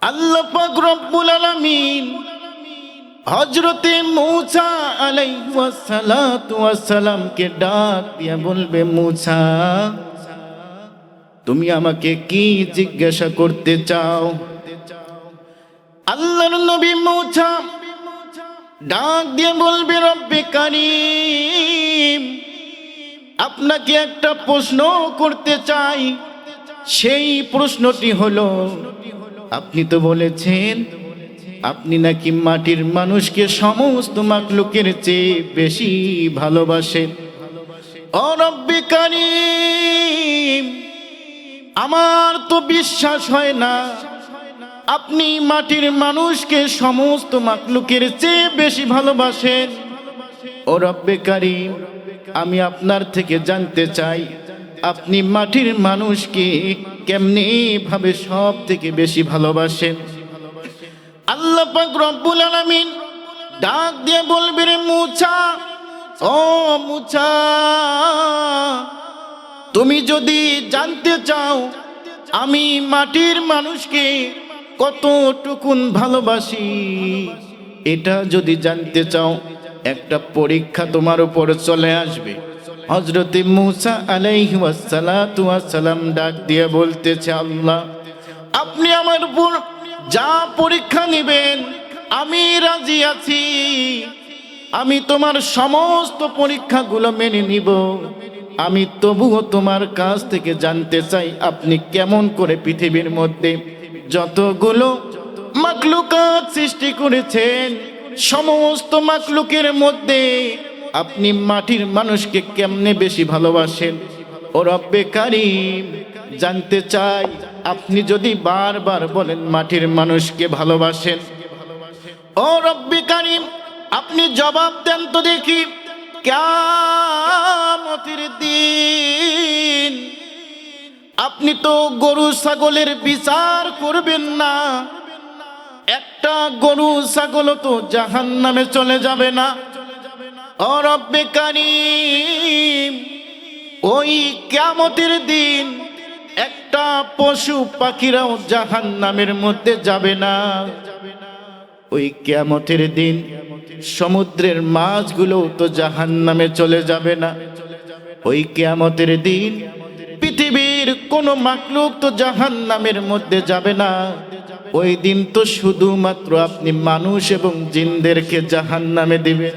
আল্লাহ পাক রব্বুল আলামিন হজরতে মূসা ডাক দিয়া বলবে তুমি আমাকে কি জিজ্ঞাসা করতে চাও? আল্লাহর নবী মূসা ডাক দিয়ে বলবে, রব্বে কারিম, আপনাকে একটা প্রশ্ন করতে চাই। সেই প্রশ্নটি হলো, আপনি তো বলেছেন, আপনি নাকি মাটির মানুষকে সমস্ত মাকলুকের চেয়ে বেশি ভালোবাসেন। ও আমার তো বিশ্বাস হয় না, আপনি মাটির মানুষকে সমস্ত মাকলুকের চেয়ে বেশি ভালোবাসেন। ও রব্বে আমি আপনার থেকে জানতে চাই আপনি মাটির মানুষকে কেমনি ভাবে সব থেকে বেশি ভালোবাসেন? আল্লাহ পাক রব্বুল আলামিন ডাক দিয়ে বলবে রে মুছা, ও মুছা, তুমি যদি জানতে চাও আমি মাটির মানুষকে কতটুকুন ভালোবাসি, এটা যদি জানতে চাও, একটা পরীক্ষা তোমার উপর চলে আসবে। হজরতে মুসা আলাইহি ওয়াসসালাতু ওয়াসসালাম ডাক দিয়ে বলতেছে, আল্লাহ, আপনি আমার উপর যা পরীক্ষা নেবেন, আমি রাজি আছি। আমি তোমার সমস্ত পরীক্ষাগুলো মেনে নিব। আমি তবুও তোমার কাছ থেকে জানতে চাই, আপনি কেমন করে পৃথিবীর মধ্যে যতগুলো মাকলুকাত সৃষ্টি করেছেন, সমস্ত মাকলুকের মধ্যে আপনি মাটির মানুষকে কেমনে বেশি ভালোবাসেন? ও রব্বে কারিম, জানতে চাই, আপনি যদি বারবার বলেন মাটির মানুষকে ভালোবাসেন? ও রব্বি কারিম, আপনি জবাব দেন তো দেখি কেমতির দিন আপনি তো গরু ছাগলের বিচার করবেন না। একটা গরু ছাগল তো জাহান নামে চলে যাবে না। ও রব্বে কারিম, ওই কেমতের দিন একটা পশু পাখিরাও জাহান নামের মধ্যে যাবে না। ওই কেমতের দিন সমুদ্রের মাছগুলো তো জাহান নামে চলে যাবে না। ওই কেয়ামতের দিন পৃথিবীর কোনো মাকলুক তো জাহান নামের মধ্যে যাবে না। ওই দিন তো শুধুমাত্র আপনি মানুষ এবং জিনদেরকে জাহান নামে দিবেন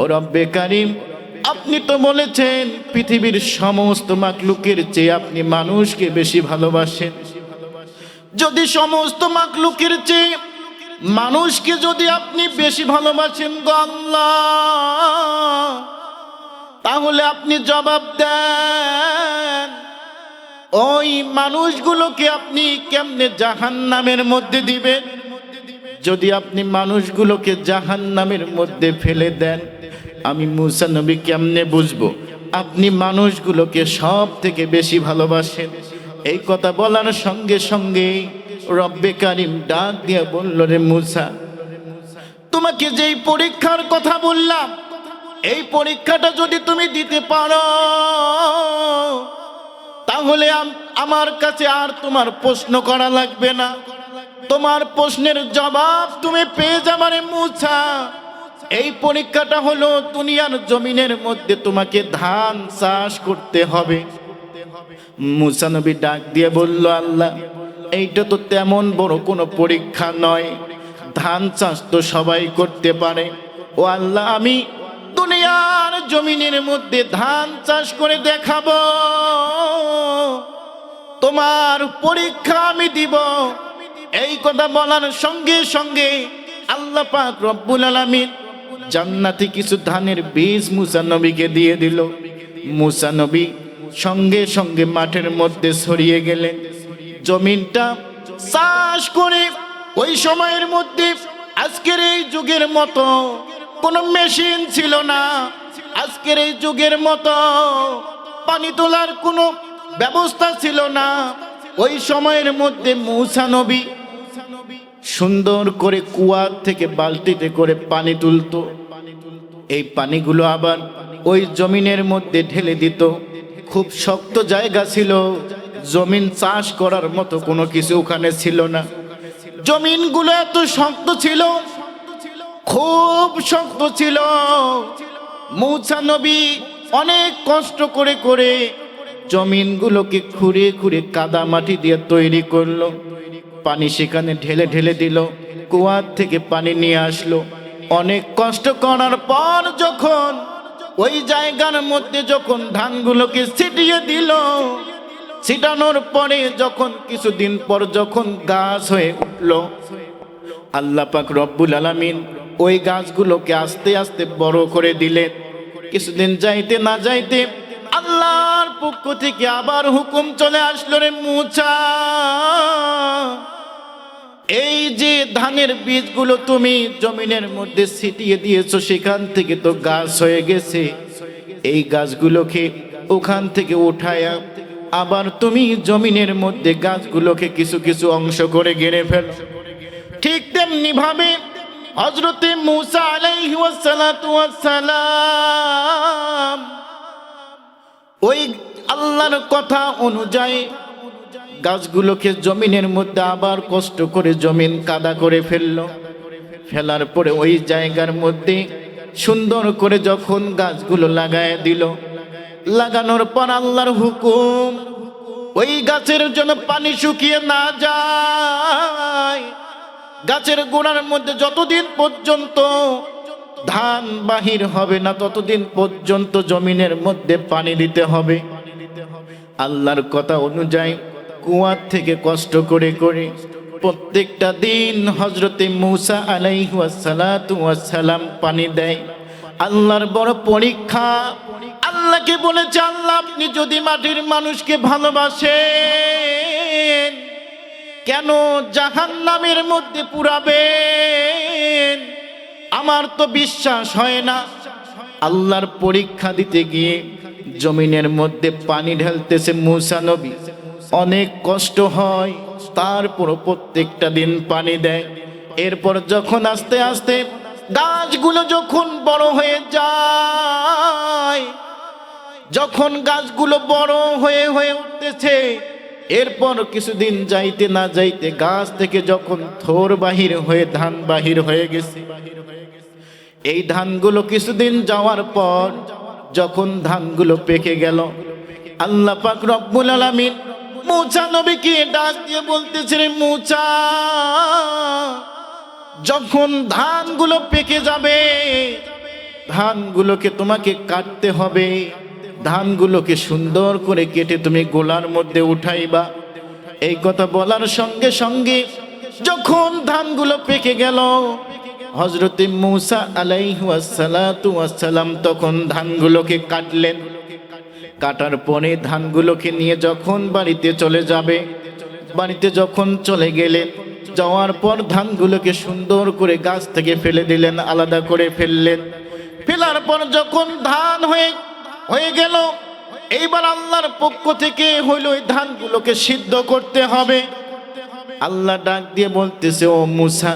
ও রব্বে কারিম, আপনি তো বলেছেন পৃথিবীর সমস্ত মাকলুকের চেয়ে আপনি মানুষকে বেশি ভালোবাসেন। যদি সমস্ত মাকলুকের চেয়ে মানুষকে যদি আপনি বেশি ভালোবাসেন তাহলে আপনি জবাব দেন, ওই মানুষগুলোকে আপনি কেমনে জাহান নামের মধ্যে দিবেন? যদি আপনি মানুষগুলোকে জাহান নামের মধ্যে ফেলে দেন, আমি মুসা নবী কেমনে বুঝব? আপনি মানুষগুলোকে সব থেকে বেশি ভালোবাসেন। এই কথা বলার সঙ্গে সঙ্গে রব্বে কারিম ডাক দিয়ে বলল, রে মুসা, তোমাকে যেই পরীক্ষার কথা বললাম, এই পরীক্ষাটা যদি তুমি দিতে পারো, তাহলে আমার কাছে আর তোমার প্রশ্ন করা লাগবে না। তোমার প্রশ্নের জবাব তুমি পেয়ে যাবারে মুছা এই পরীক্ষাটা হলো দুনিয়ার জমিনের মধ্যে তোমাকে ধান চাষ করতে হবে। মুসানবী ডাক দিয়ে বলল, আল্লাহ, এইটা তো তেমন বড় কোনো পরীক্ষা নয়। ধান চাষ তো সবাই করতে পারে। ও আল্লাহ, আমি দুনিয়ার জমিনের মধ্যে ধান চাষ করে দেখাবো। তোমার পরীক্ষা আমি দিব। এই কথা বলার সঙ্গে সঙ্গে আল্লাহ পাক রব্বুল আলামিন জান্নাতি কিছু ধানের বীজ মুসা নবীকে দিয়ে দিল। মুসা নবী সঙ্গে সঙ্গে মাঠের মধ্যে ছড়িয়ে গেলেন। জমিনটা চাষ করে ওই সময়ের মধ্যে আজকের এই যুগের মতো কোনো মেশিন ছিল না। আজকের এই যুগের মতো পানি তোলার কোনো ব্যবস্থা ছিল না। ওই সময়ের মধ্যে মৌসা নবী সুন্দর করে কুয়ার থেকে বালতিতে করে পানি তুলতো। এই পানিগুলো আবার ওই জমিনের মধ্যে ঢেলে দিত। খুব শক্ত জায়গা ছিল। জমিন চাষ করার মতো কোনো কিছু ওখানে ছিল না। জমিনগুলো এত শক্ত ছিল, খুব শক্ত ছিল। মৌসা নবী অনেক কষ্ট করে করে জমিনগুলোকে খুঁড়ে খুঁড়ে কাদা মাটি দিয়ে তৈরি করল। পানি সেখানে ঢেলে ঢেলে দিল। কুয়ার থেকে পানি নিয়ে আসলো। অনেক কষ্ট করার পর যখন ওই জায়গার মধ্যে যখন ধানগুলোকে ছিটিয়ে দিল, ছিটানোর পরে যখন কিছুদিন পর যখন গাছ হয়ে উঠল, আল্লাহ পাক রব্বুল আলামিন ওই গাছগুলোকে আস্তে আস্তে বড় করে দিলেন। কিছুদিন যাইতে না যাইতে আল্লাহর পক্ষ থেকে আবার হুকুম চলে আসলো রে মুচা এই যে ধানের বীজগুলো তুমি জমিনের মধ্যে ছিটিয়ে দিয়েছ, সেখান থেকে তো গাছ হয়ে গেছে। এই গাছগুলোকে ওখান থেকে উঠায়া আবার তুমি জমিনের মধ্যে গাছগুলোকে কিছু কিছু অংশ করে গেড়ে ফেলো। ঠিক তেমনি ভাবে হজরতে মুসা আলাইহি ওয়াসসালাতু ওয়াসসালাম ওই আল্লাহর কথা অনুযায়ী গাছগুলোকে জমিনের মধ্যে আবার কষ্ট করে জমিন কাদা করে ফেলল। ফেলার পরে ওই জায়গার মধ্যে সুন্দর করে যখন গাছগুলো লাগায় দিল, লাগানোর পর আল্লাহর হুকুম, ওই গাছের জন্য পানি শুকিয়ে না যায়। গাছের গোড়ার মধ্যে যতদিন পর্যন্ত ধান বাহির হবে না, ততদিন পর্যন্ত জমিনের মধ্যে পানি দিতে হবে। আল্লাহর কথা অনুযায়ী কুয়ার থেকে কষ্ট করে করে প্রত্যেকটা দিন হজরতে মুসা আলাইহাসালাম পানি দেয়। আল্লাহর বড় পরীক্ষা। আল্লাহকে বলেছে, আল্লাহ, আপনি যদি মাটির মানুষকে ভালোবাসেন, কেন জাহান নামের মধ্যে পুরাবেন? আমার তো বিশ্বাস হয় না। আল্লাহর পরীক্ষা দিতে গিয়ে জমিনের মধ্যে পানি ঢালতেছে মুসা নবী। অনেক কষ্ট হয় তারপর প্রত্যেকটা দিন পানি দেয়। এরপর যখন আস্তে আস্তে গাছগুলো যখন বড় হয়ে যায়, যখন গাছগুলো বড় হয়ে হয়ে উঠতেছে, এরপর কিছুদিন যাইতে না যাইতে গাছ থেকে যখন থোর বাহির হয়ে, ধান বাহির হয়ে গেছে। এই ধানগুলো কিছুদিন যাওয়ার পর যখন ধানগুলো পেকে গেল, আল্লাহ পাক রব্বুল আলামিন মুচা নবীকে ডাক দিয়ে বলতেছে রে মুচা যখন ধানগুলো পেকে যাবে, ধানগুলোকে তোমাকে কাটতে হবে। ধানগুলোকে সুন্দর করে কেটে তুমি গোলার মধ্যে উঠাইবা। এই কথা বলার সঙ্গে সঙ্গে যখন ধানগুলো পেকে গেল হজরতে মুসা আলাইহাসালাম তখন ধানগুলোকে কাটলেন। কাটার পরে ধানগুলোকে নিয়ে যখন বাড়িতে চলে যাবে, বাড়িতে যখন চলে গেলেন, যাওয়ার পর ধানগুলোকে সুন্দর করে গাছ থেকে ফেলে দিলেন, আলাদা করে ফেললেন। ফেলার পর যখন ধান হয়ে হয়ে গেল, এইবার আল্লাহর পক্ষ থেকে হইল ওই ধানগুলোকে সিদ্ধ করতে হবে। আল্লাহ ডাক দিয়ে বলতেছে, ও মুসা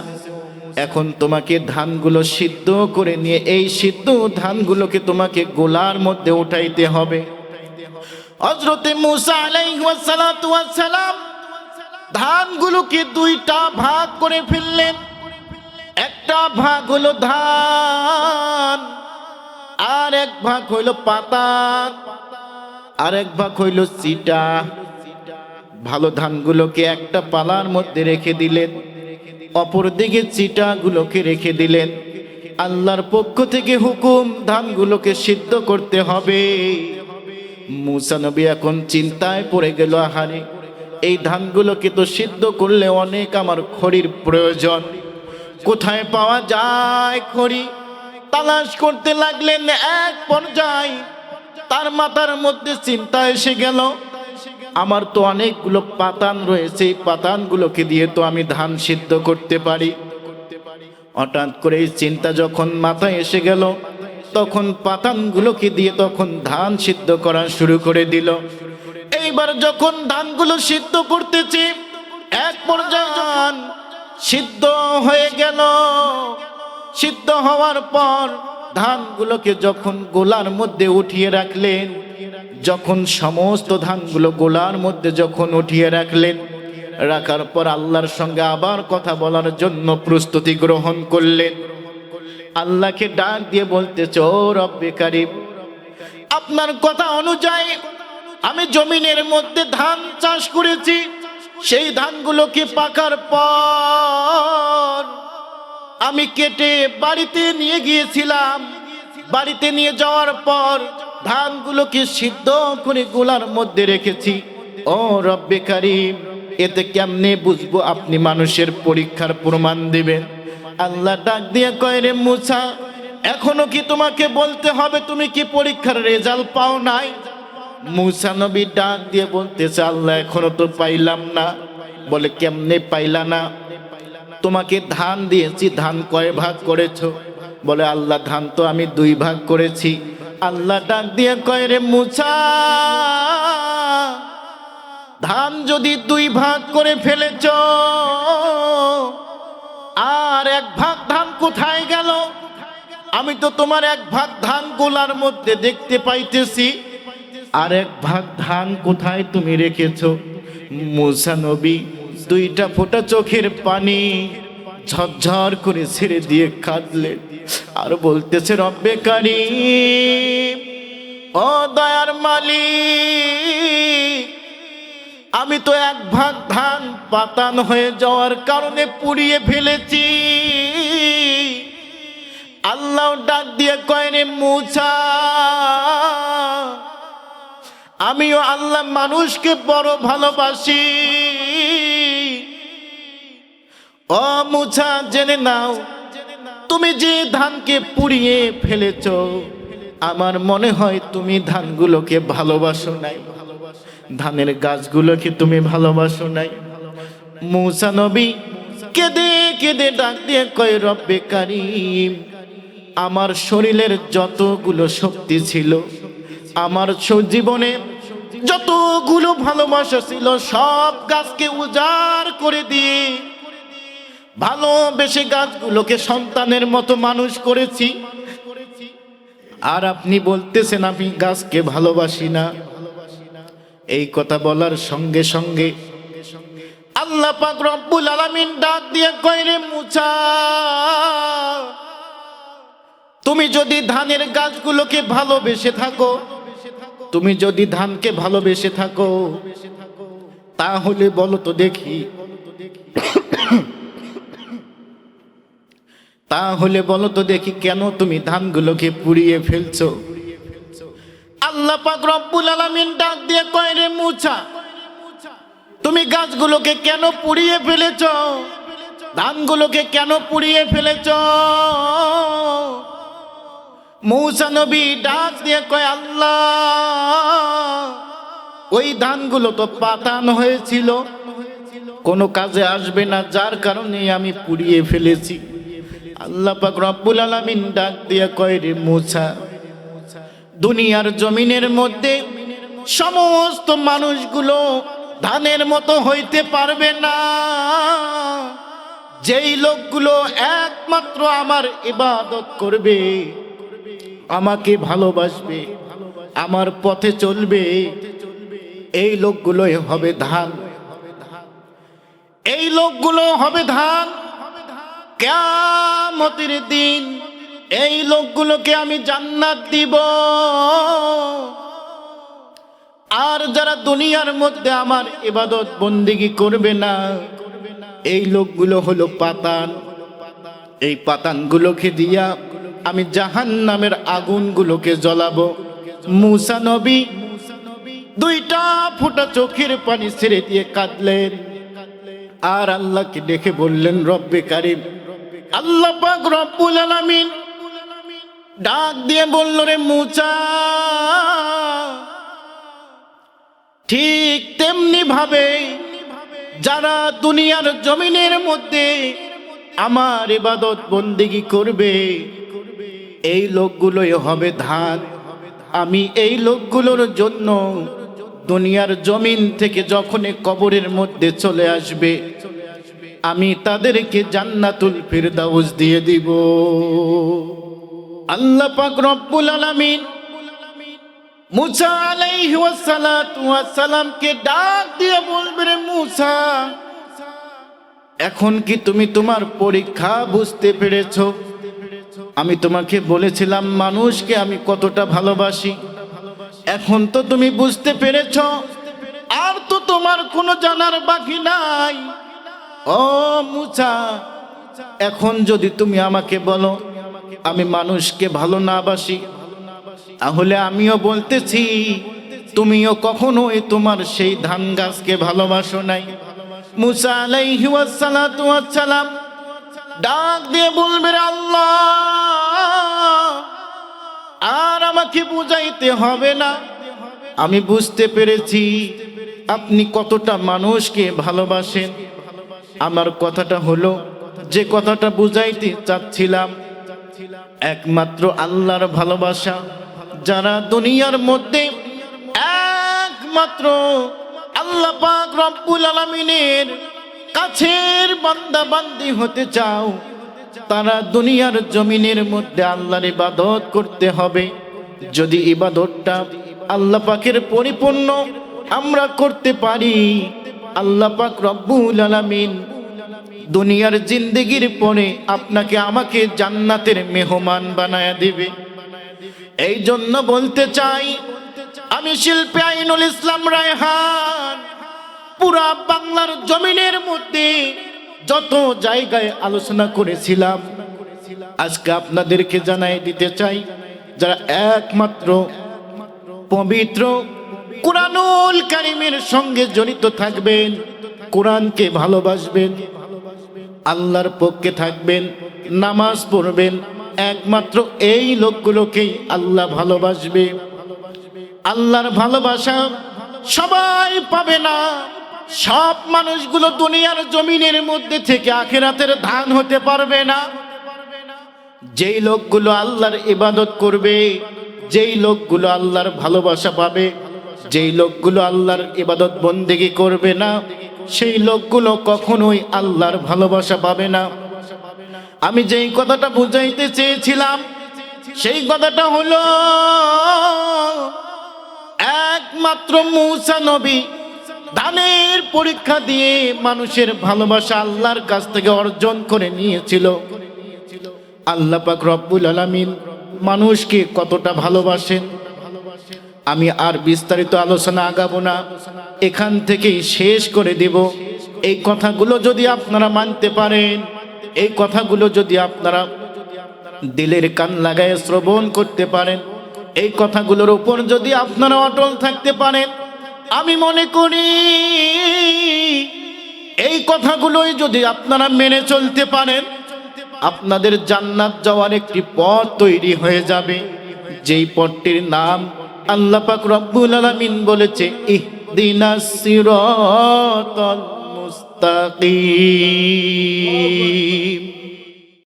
এখন তোমাকে ধানগুলো সিদ্ধ করে নিয়ে, এই সিদ্ধ ধানগুলোকে তোমাকে গোলার মধ্যে উঠাইতে হবে। হজরতে মুসা আলাইসালাম ধানগুলোকে দুইটা ভাগ করে ফেললেন। একটা ভাগ হলো ধান, আর এক ভাগ হইল পাতা, আর এক ভাগ হইল চিটা ভালো ধানগুলোকে একটা পালার মধ্যে রেখে দিলেন। অপর দিকে চিটাগুলোকে রেখে দিলেন। আল্লাহর পক্ষ থেকে হুকুম, ধানগুলোকে সিদ্ধ করতে হবে। মুসানবী এখন চিন্তায় পড়ে গেল, আহারে, এই ধানগুলোকে তো সিদ্ধ করলে অনেক আমার খড়ির প্রয়োজন। কোথায় পাওয়া যায় খড়ি? তালাশ করতে লাগলেন এক পর্যায়ে। তার মাথার মধ্যে চিন্তা এসে গেল আমার তো অনেকগুলো পাতান রয়েছে, এই পাতানগুলোকে দিয়ে তো আমি ধান সিদ্ধ করতে পারি। হঠাৎ করে এই চিন্তা যখন মাথায় এসে গেল, তখন পাতানগুলোকে দিয়ে তখন ধান সিদ্ধ করা শুরু করে দিল। এইবার যখন ধানগুলো সিদ্ধ করতেছি, এক পর্যায়ে সিদ্ধ হয়ে গেল, সিদ্ধ হওয়ার পর ধানগুলোকে যখন গোলার মধ্যে উঠিয়ে রাখলেন, যখন সমস্ত ধানগুলো গোলার মধ্যে যখন উঠিয়ে রাখলেন, রাখার পর আল্লাহর সঙ্গে আবার কথা বলার জন্য প্রস্তুতি গ্রহণ করলেন। আল্লাহকে ডাক দিয়ে বলতেছে, ও রব্বে কারিম, আপনার কথা অনুযায়ী আমি জমিনের মধ্যে ধান চাষ করেছি। সেই ধানগুলোকে পাকার পর আমি কেটে বাড়িতে নিয়ে গিয়েছিলাম। বাড়িতে নিয়ে যাওয়ার পর ধানগুলোকে সিদ্ধ করে গোলার মধ্যে রেখেছি। ও রব্বে কারিম, এতে কেমনে বুঝব আপনি মানুষের পরীক্ষার প্রমাণ দিবেন? আল্লাহ ডাক দিয়ে কয়, রে মুছা এখনও কি তোমাকে বলতে হবে তুমি কি পরীক্ষার রেজাল্ট পাও নাই? মুসা নবী ডাক দিয়ে বলতেছে, আল্লাহ, এখনও তো পাইলাম না। বলে, কেমনে পাইলা না? তোমাকে ধান দিয়েছি, ধান কয় ভাগ করেছ? বলে, আল্লাহ, ধান তো আমি দুই ভাগ করেছি। আল্লাহ ডাক দিয়ে কয় রে, মুছা, ধান যদি দুই ভাগ করে ফেলেছ, আর এক ভাগ ধান কোথায় গেল? আমি তো তোমার এক ভাগ ধান গোলার মধ্যে দেখতে পাইতেছি। আর এক ভাগ ধান কোথায় তুমি রেখেছ? মুসা নবী দুইটা ফোঁটা চোখের পানি ঝরঝর করে ছেড়ে দিয়ে কাঁদলেন আর বলতেছে, রব্বে কারিম, ও দয়ার মালিক, আমি তো এক ভাগ ধান পাতান হয়ে যাওয়ার কারণে পুড়িয়ে ফেলেছি। আল্লাহ ডাক দিয়ে কয়নে মুছা আমিও আল্লাহ মানুষকে বড় ভালোবাসি। ও মুছা জেনে নাও, তুমি যে ধানকে পুড়িয়ে ফেলেছ, আমার মনে হয় তুমি ধানগুলোকে ভালোবাসো নাই। ধানের গাছগুলোকে তুমি ভালোবাসো নাই। মুসা নবী কেঁদে কেঁদে ডাক দিয়ে কয়, রব্বে কারিম, আমার শরীরের যতগুলো শক্তি ছিল, আমার জীবনে যতগুলো ভালোবাসা ছিল, সব গাছকে উজাড় করে দিয়ে ভালোবেসে গাছগুলোকে সন্তানের মতো মানুষ করেছি। আর আপনি বলতেছেন, আমি গাছকে ভালোবাসি না। এই কথা বলার সঙ্গে সঙ্গে আল্লাহ পাক রব্বুল আলামিন ডাক দিয়ে কইরে মুছা তুমি যদি ধানের গাছগুলোকে ভালোবেসে থাকো, তুমি যদি ধানকে ভালোবেসে থাকো, তাহলে বলো তো দেখি তাহলে বলো তো দেখি কেন তুমি ধানগুলোকে পুড়িয়ে ফেলছো? আল্লাহ পাক রব্বুল আলামিন ডাক দিয়ে কয় রে মুছা, তুমি গাছগুলোকে কেন পুড়িয়ে ফেলেছ? ধানগুলোকে কেন পুড়িয়ে ফেলেছ? মৌসা নবী ডাক দিয়ে কয়, আল্লাহ, ওই ধানগুলো তো পাতান হয়েছিল, কোনো কাজে আসবে না, যার কারণে আমি পুড়িয়ে ফেলেছি। আল্লাহ পাক রব্বুল আলামিন ডাক দিয়ে কয় রে মুছা দুনিয়ার জমিনের মধ্যে সমস্ত মানুষগুলো ধানের মতো হইতে পারবে না। যেই লোকগুলো একমাত্র আমার ইবাদত করবে, আমাকে ভালোবাসবে, আমার পথে চলবে, এই লোকগুলোই হবে ধান। এই লোকগুলো হবে ধান কেমতের দিন এই লোকগুলোকে আমি জান্নাত দিব। আর যারা দুনিয়ার মধ্যে আমার ইবাদত বন্দিগি করবে না, এই লোকগুলো হলো পাতান। এই পাতানগুলোকে দিয়া আমি জাহান নামের আগুনগুলোকে জ্বলাবো। মুসা নবী দুইটা ফুটা চোখের পানি ছেড়ে দিয়ে কাঁদলেন। আর আল্লাহকে ডেকে বললেন, রব্বে কারিম আল্লাহ পাক রব্বুল আলামিন ডাক দিয়ে বলল, রে মুচা, ঠিক তেমনি ভাবে যারা দুনিয়ার জমিনের মধ্যে আমার ইবাদত বন্দিগি করবে, এই লোকগুলোই হবে ধান। আমি এই লোকগুলোর জন্য দুনিয়ার জমিন থেকে যখনই কবরের মধ্যে চলে আসবে আমি তাদেরকে জান্নাতুল ফিরদাউস দিয়ে দিব। আল্লাহ পাক রব্বুল আলামিন মুসা আলাইহি ওয়াসসালাতু ওয়াসসালামকে ডাক দিয়ে বলবে রে মুসা, এখন কি তুমি তোমার পরীক্ষা বুঝতে পেরেছ? আমি তোমাকে বলেছিলাম, মানুষকে আমি কতটা ভালোবাসি। এখন তো তুমি বুঝতে পেরেছ। আর তো তোমার কোনো জানার বাকি নাই। ও মুচা এখন যদি তুমি আমাকে বলো, আমি মানুষকে ভালো না বাসি, তাহলে আমিও বলতেছি, তুমিও কখনোই তোমার সেই ধান গাছকে ভালোবাসো নাই। মুসা আলাইহি ওয়াসসালাম ডাক দিয়ে বলবে, আল্লাহ, আর আমাকে বুঝাইতে হবে না। আমি বুঝতে পেরেছি আপনি কতটা মানুষকে ভালোবাসেন। আমার কথাটা হলো, যে কথাটা বুঝাইতে চাচ্ছিলাম, একমাত্র আল্লাহর ভালোবাসা, যারা দুনিয়ার মধ্যে একমাত্র আল্লাহ পাক রব্বুল আলামিনের কাছের বান্দা বান্দি হতে চাও, তারা দুনিয়ার জমিনের মধ্যে আল্লাহর ইবাদত করতে হবে। যদি ইবাদতটা আল্লাহ পাকের পরিপূর্ণ আমরা করতে পারি আল্লাহ পাক রব্বুল আলামিন দুনিয়ার জিন্দগির পরে আপনাকে আমাকে জান্নাতের মেহমান বানায়া দিবে। এই জন্য বলতে চাই, আমি শিল্পী আইনুল ইসলাম রায়হান, পুরা বাংলার জমিনের মধ্যে যত জায়গায় আলোচনা করেছিলাম, আজকে আপনাদেরকে জানাই দিতে চাই, যারা একমাত্র পবিত্র কোরআনুল কারিমের সঙ্গে জড়িত থাকবেন, কোরআনকে ভালোবাসবেন, আল্লাহর পক্ষে থাকবেন, নামাজ পড়বেন, একমাত্র এই লোকগুলোকেই আল্লাহ ভালোবাসবে। আল্লাহর ভালোবাসা সবাই পাবে না। সব মানুষগুলো দুনিয়ার জমিনের মধ্যে থেকে আখেরাতের ধান হতে পারবে না। যেই লোকগুলো আল্লাহর ইবাদত করবে, যেই লোকগুলো আল্লাহর ভালোবাসা পাবে যেই লোকগুলো আল্লাহর ইবাদত বন্দেগি করবে না, সেই লোকগুলো কখনোই আল্লাহর ভালোবাসা পাবে না। আমি যেই কথাটা বুঝাইতে চেয়েছিলাম, সেই কথাটা হলো, একমাত্র মূসা নবী ধানের পরীক্ষা দিয়ে মানুষের ভালোবাসা আল্লাহর কাছ থেকে অর্জন করে নিয়েছিল। আল্লাহ পাক রব্বুল আলামিন মানুষকে কতটা ভালোবাসেন আমি আর বিস্তারিত আলোচনা আগাবো না। এখান থেকেই শেষ করে দেব। এই কথাগুলো যদি আপনারা মানতে পারেন, এই কথাগুলো যদি আপনারা দিলের কান লাগায় শ্রবণ করতে পারেন, এই কথাগুলোর উপর যদি আপনারা অটল থাকতে পারেন, আমি মনে করি এই কথাগুলোই যদি আপনারা মেনে চলতে পারেন, আপনাদের জান্নাত যাওয়ার একটি পথ তৈরি হয়ে যাবে। যেই পথটির নাম আল্লাহ পাক রব্বুল আলামিন বলেছে ইহদিনাস সিরাতাল মুস্তাকিম।